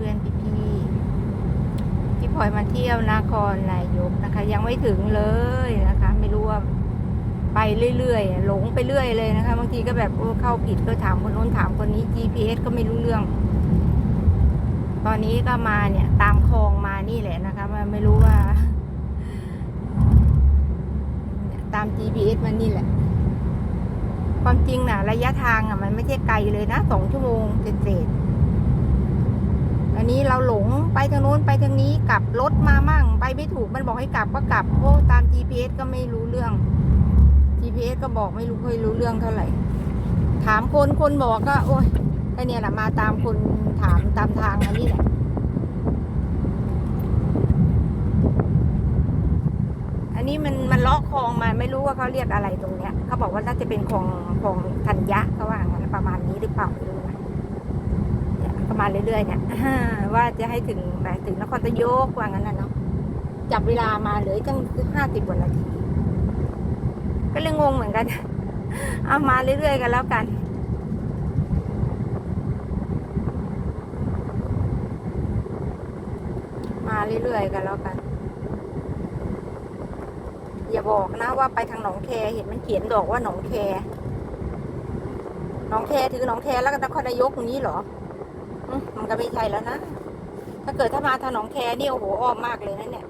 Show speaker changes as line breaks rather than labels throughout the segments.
พื่อนๆพี่ๆที่พลอยมาเที่ยวนครนายกนะคะ ยังไม่ถึงเลยนะคะ ไม่รู้ว่าไปเรื่อยๆหลงไปเรื่อยเลยนะคะบางทีก็แบบเข้าผิดก็ถามคนโน้นถามคนนี้ GPS ก็ไม่รู้เรื่อง ตอนนี้ก็มาเนี่ย ตามคลองมานี่แหละนะคะมันไม่รู้ว่า ตาม GPS มันนี่แหละ ความจริงนะระยะทางอะ มันไม่ใช่ไกลเลยนะสองชั่วโมงเศษ อันนี้เราหลงไปทางโน้นไปทางนี้กลับรถมามั่ง ไปไม่ถูกมันบอกให้กลับก็กลับโอ้ตาม GPS ก็ไม่รู้เรื่อง GPS ก็บอกไม่รู้เคยรู้เรื่องเท่าไหร่ ถามคนคนบอกก็ โอ้ยแค่เนี้ยแหละมาตามคนถามตามทางอันนี้แหละอันนี้มันมันเลาะคลองมาไม่รู้ว่าเขาเรียกอะไรตรงเนี้ยเขาบอกว่าน่าจะเป็นคลองคลองธัญญะเขาว่างั้นประมาณนี้หรือเปล่าไม่รู้ มาเรื่อยๆเนี่ยว่าจะให้ถึงแบบถึงนครนายกว่างั้นนะเนาะจับเวลามาเลือตั้งห้าสิบกว่านาที ก็เลยงงเหมือนกัน เอามาเรื่อยๆกันแล้วกันมาเรื่อยๆกันแล้วกัน อย่าบอกนะว่าไปทางหนองแคเห็นมันเขียนดอกว่าหนองแคหนองแคถือหนองแคแล้วก็นครนายกอย่างนี้เหรอ มันก็ไม่ใช่แล้วนะ ถ้าเกิดถ้ามาทางหนองแคนี่โอ้โหอ้อมมากเลยนะเนี่ย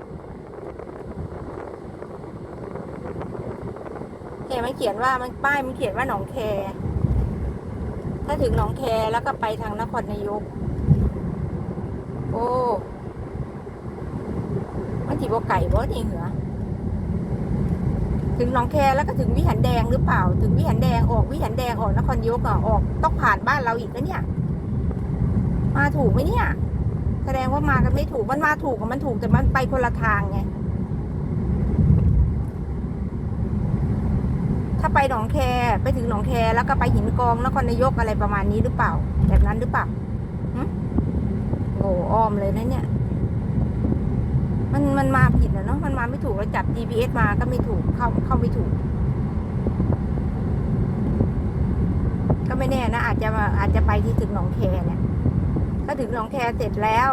แคมันเขียนว่ามันป้ายมันเขียนว่าหนองแค ถ้าถึงหนองแคแล้วก็ไปทางนครนายก โอ้มันจีบไก่บ่นี่เหรอถึงหนองแคแล้วก็ถึงวิหารแดงหรือเปล่า ถึงวิหารแดงออกวิหารแดงออกนครนายกอะออกต้องผ่านบ้านเราอีกแล้วเนี่ย มาถูกไหมเนี่ย แสดงว่ามากันไม่ถูก มันมาถูกกับมันถูกแต่มันไปคนละทางไง ถ้าไปหนองแคไปถึงหนองแคแล้วก็ไปหินกองนครนายกอะไรประมาณนี้หรือเปล่า แบบนั้นหรือเปล่าโอ้อ้อมเลยนะเนี่ย มันมันมาผิดนะเนาะ มันมาไม่ถูกเราจับ GPS มาก็ไม่ถูก เข้าเข้าไม่ถูกก็ไม่แน่นะอาจจะอาจจะไปที่ถึงหนองแคเนี่ย ถึงหนองแคเสร็จแล้ว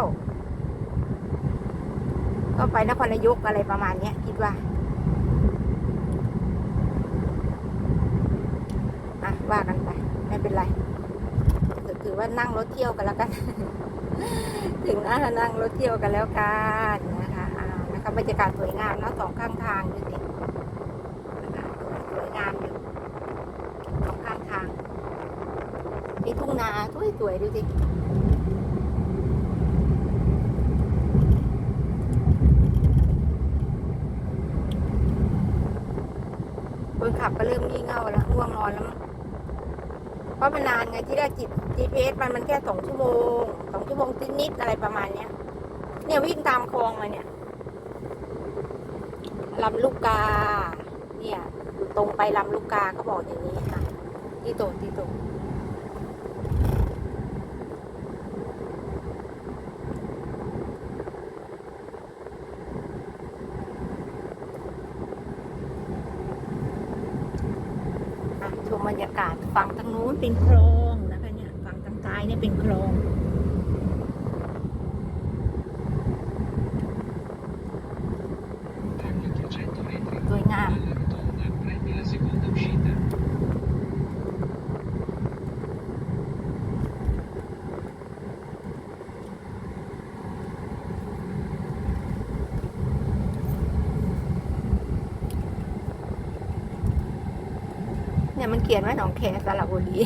ก็ไปนครนายกอะไรประมาณเนี้ยคิดว่าอะว่ากันไปไม่เป็นไรถือว่านั่งรถเที่ยวกันแล้วกัน ถึงนะนั่งรถเที่ยวกันแล้วกันนะคะอ่านะคะบรรยากาศสวยงามเนาะสองข้างทางดูสิสวยงามอยู่สองข้างทางมีทุ่งนาสวยๆดูสิคนขับก็ เริ่มงี่เง่าแล้วง่วงนอนแล้ว เพราะมันนานไงที่ได้จิต GPS มันมันแค่สองชั่วโมงสองชั่วโมงนิดๆอะไรประมาณเนี้ย เนี่ยวิ่งตามคลองมาเนี่ยลำลูกกา เนี่ย ตรงไปลำลูกกาเขาบอกอย่างนี้ค่ะที่ตรงที่ตรงอะ ชมบรรยากาศฝั่งทางนู้นเป็นคลองนะคะเนี่ยฝั่งทางซ้ายเนี่ยเป็นคลอง
Ogni 300 metri
สวยงาม
alla rotonda prendi la seconda uscita.
เนี่ยมันเขียนว่าหนองแคสระบุรี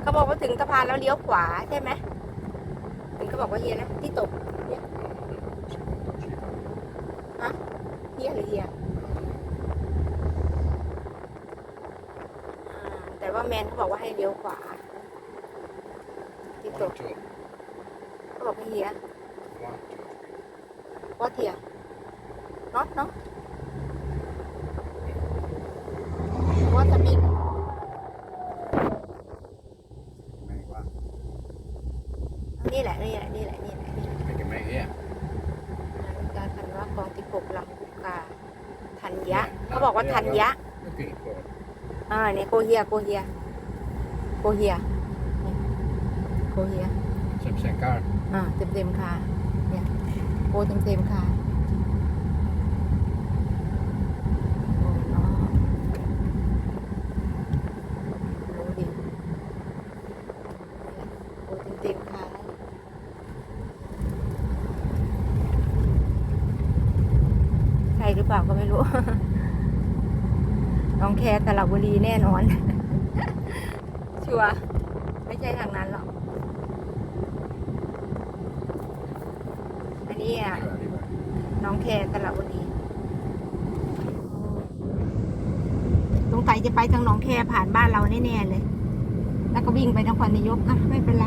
เขาบอกว่าถึงสะพานแล้วเลี้ยวขวาใช่ไหมถึงเขาบอกว่าเฮียนะที่ตกเนี่ยฮะเฮียหรือเฮียอ่าแต่ว่าแมนเขาบอกว่าให้เลี้ยวขวาที่ตก
One, two,
เขาบอกให้เฮีย
one, two, three.
ว่าเทียน็อตเนาะว่าจะมี
Many one.
นี่แหละนี่แหละนี่แหละนี่แหละนี่แหละ
Make a make here.
การพันว่ากองที่กบลำบุกา ทันยะ เขาบอกว่าทันยะอ่าเนี่ยโกเฮียโกเฮียโกเฮียโกเฮีย
C'è 50% car.
อ่าเต็มเต็มค่ะเนี่ยโกเต็มเต็มค่ะโอ้เนาะรู้ดิโปรเต็มเต็มๆค่ะ ใช่ห รือเปล่าก็ไม่รู้ น้องแคร์ตลาบุรีแน่นอน ชัวไม่ใช่ทางนั้นหรอก อันนี้อะ น้องแคร์ตลาบุรีสงสัยจะไปทางหนองแคผ่านบ้านเราแน่ๆเลย แล้วก็วิ่งไปนครนายกอะไม่เป็นไร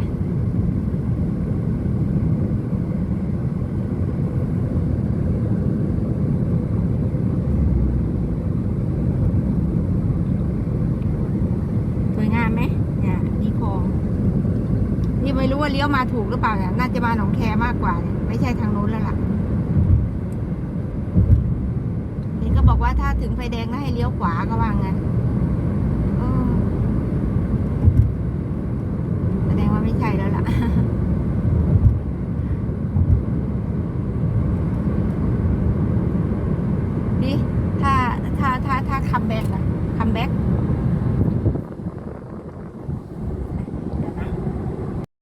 สวยงาม ไหมเนี่ยนี่คลองนี่ไม่รู้ว่าเลี้ยวมาถูกหรือเปล่าเนี่ยน่าจะมาหนองแคมากกว่าเนี่ยไม่ใช่ทางโน้นแล้วล่ะเห็นก็บอกว่าถ้าถึงไฟแดงนะให้เลี้ยวขวาก็ว่างั้นแสดงว่าไม่ใช่แล้วล่ะ